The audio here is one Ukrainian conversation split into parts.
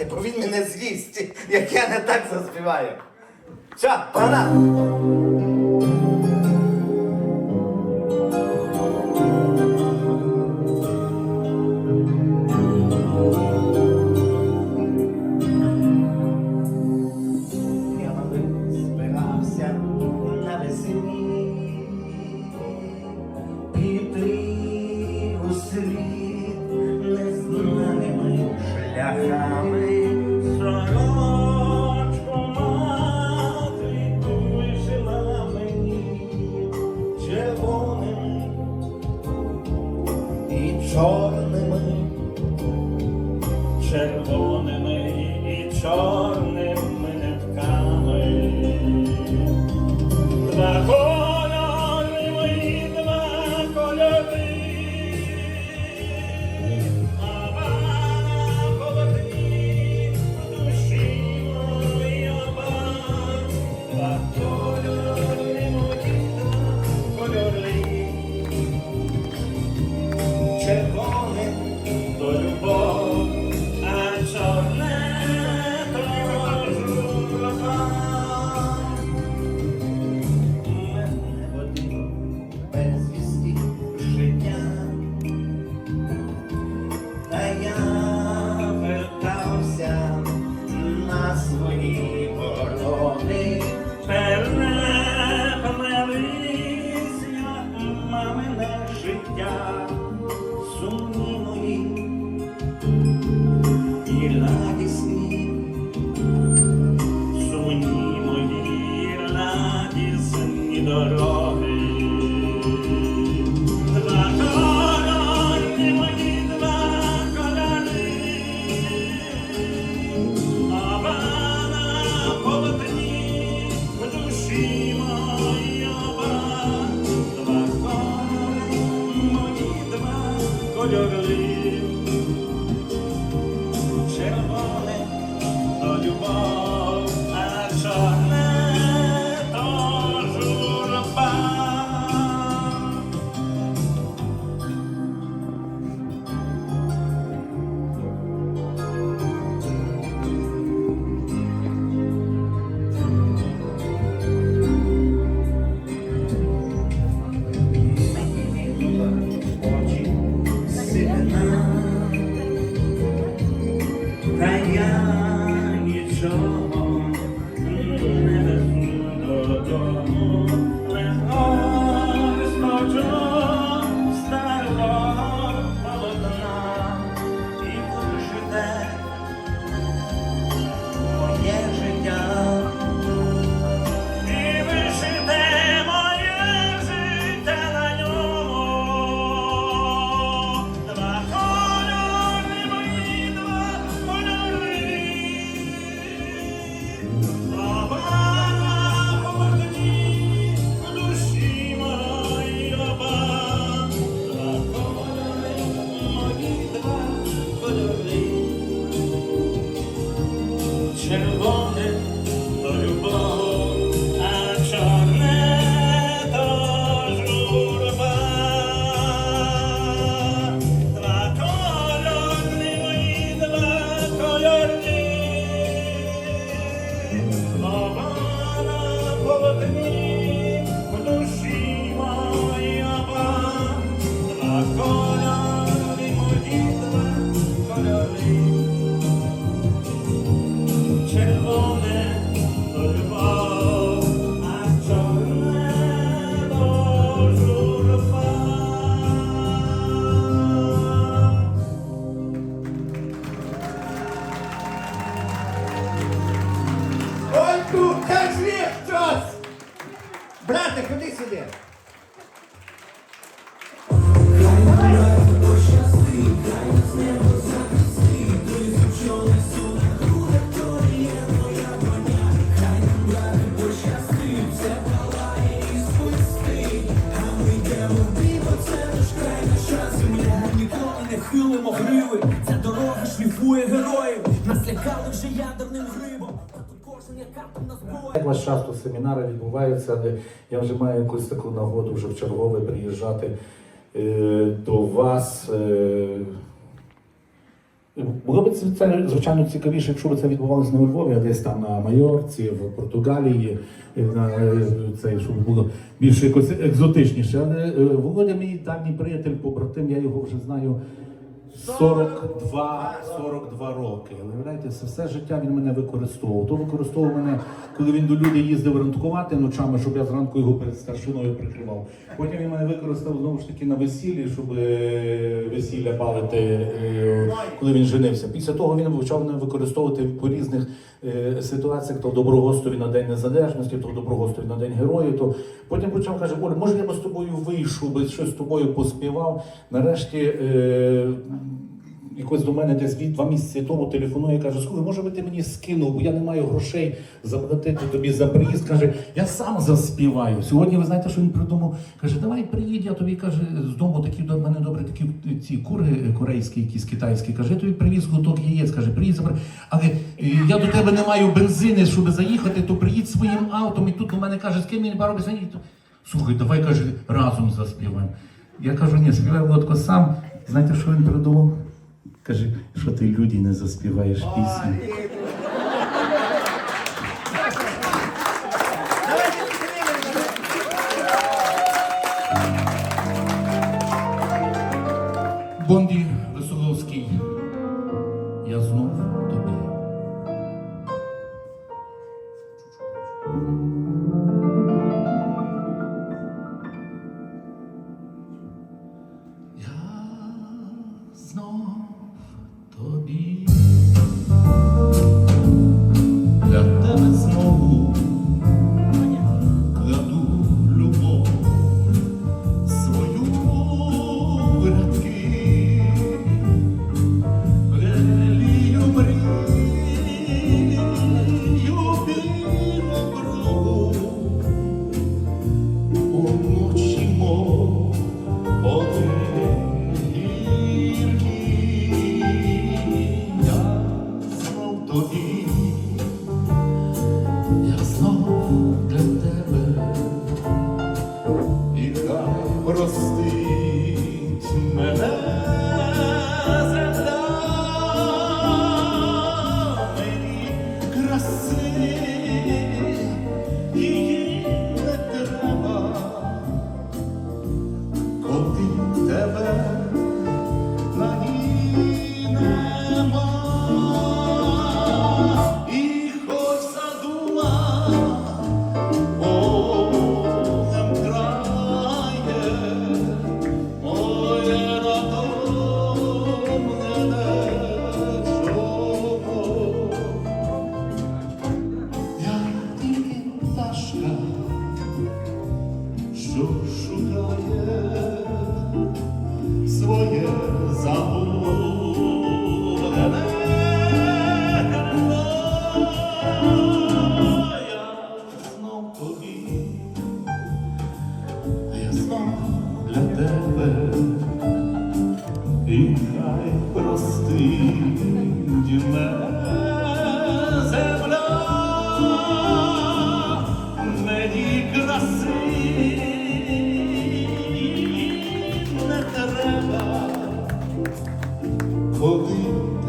брате, провідь мене з'їсть, як я не так заспіваю. Все, пана! Oh. ще ядерним грибом. Весь час тут семінари відбуваються, але я вже маю якусь таку нагоду вже в чергове приїжджати е, до вас. Е, було б це звичайно цікавіше, якщо б це відбувалося не у Львові, а десь там на Майорці, в Португалії, на, е, це, щоб було більш якось екзотичніше. Але е, Володя, мій давній приятель, побратим, я його вже знаю. 42, 42 роки. Це все життя він мене використовував. То використовував мене, коли він до людей їздив ранкувати ночами, щоб я зранку його перед старшиною прикривав. Потім він мене використав знову ж таки на весіллі, щоб е, весілля бавити, е, коли він женився. Після того він почав мене використовувати по різних е, ситуаціях, то в Доброгостові на День Незалежності, то в Доброгостові на День Героїв. То потім почав каже, Оль, може я би з тобою вийшов, би щось з тобою поспівав. Нарешті. Якось до мене десь від два місяці тому телефонує, каже, слухай, може би ти мені скинув, бо я не маю грошей заплатити тобі за приїзд. Каже, я сам заспіваю. Сьогодні ви знаєте, що він придумав? Каже, давай приїдь, я тобі каже, з дому такі до мене добре такі ці кури корейські, якісь китайські. Каже, я тобі привіз готок яєць. Каже, приїдь забери. Але е, я до тебе не маю бензини, щоб заїхати, то приїдь своїм автом. І тут до мене каже, скинь мені пару пісень. Слухай, давай каже, разом заспіваємо. Я кажу, ні, співай Володко сам. Знаєте, що він придумав? Каже, що ти люди не заспіваєш пісню. Бонді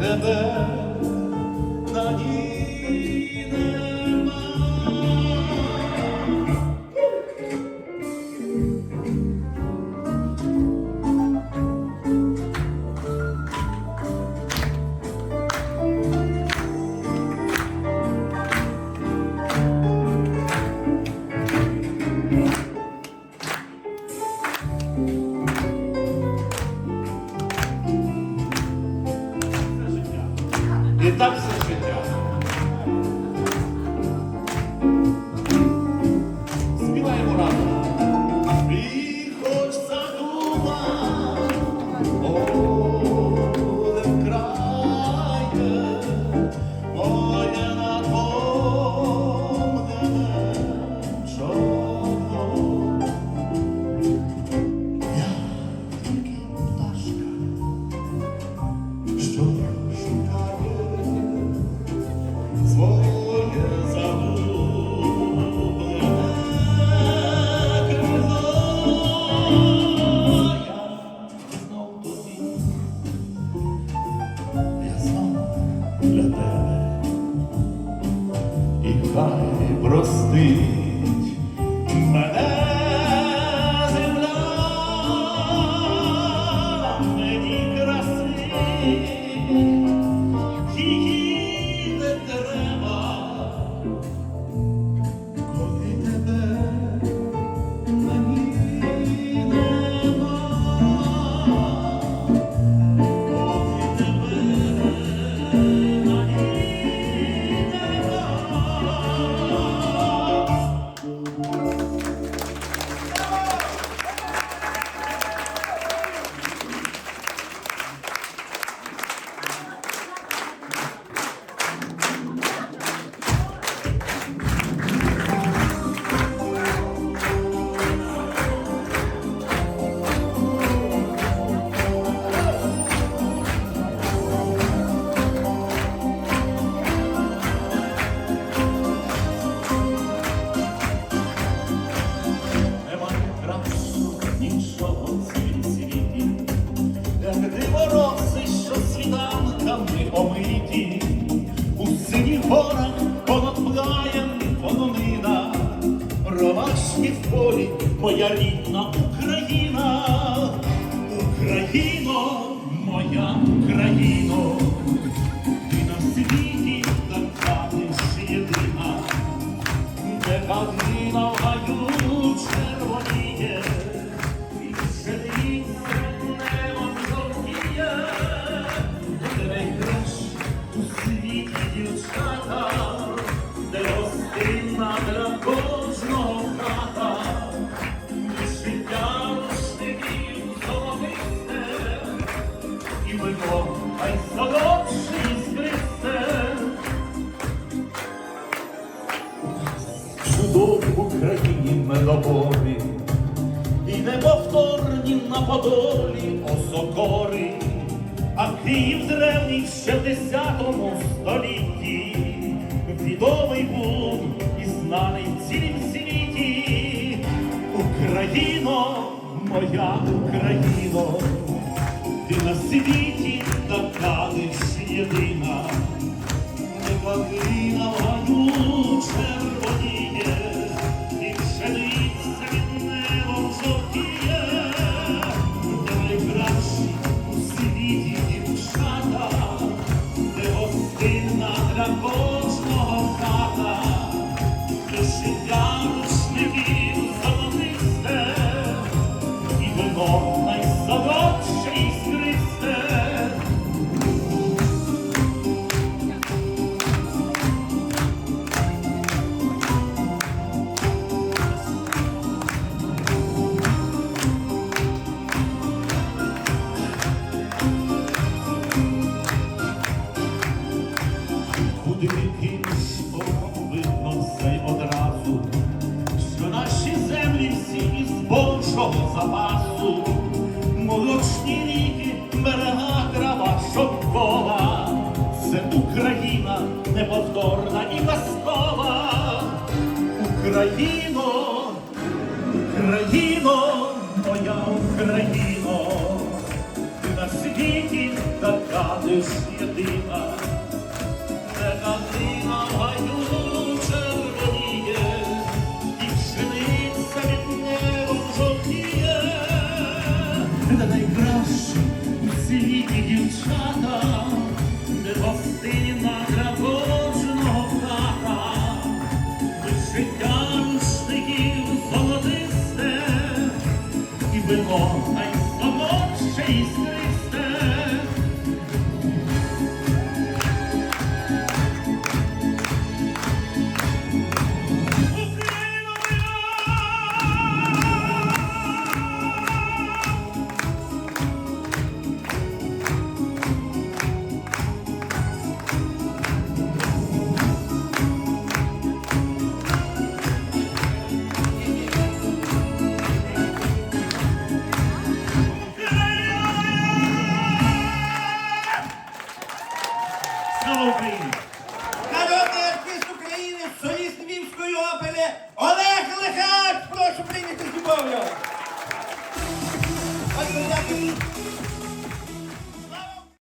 коли 你当时 You. Омиті у синіх горах коноплаєм полонина, ромашки в полі, моя рідна. В Україні медоволі, і неповторні на подолі осокори, а Київ древній ще в десятому столітті, відомий був і знаний в цілім світі, Україно, моя Україно, ти на світі така лиш єдина, не пади на ванюче. Повторна і казкова Україно, Україно, моя Україно, ти на світі така не єдина.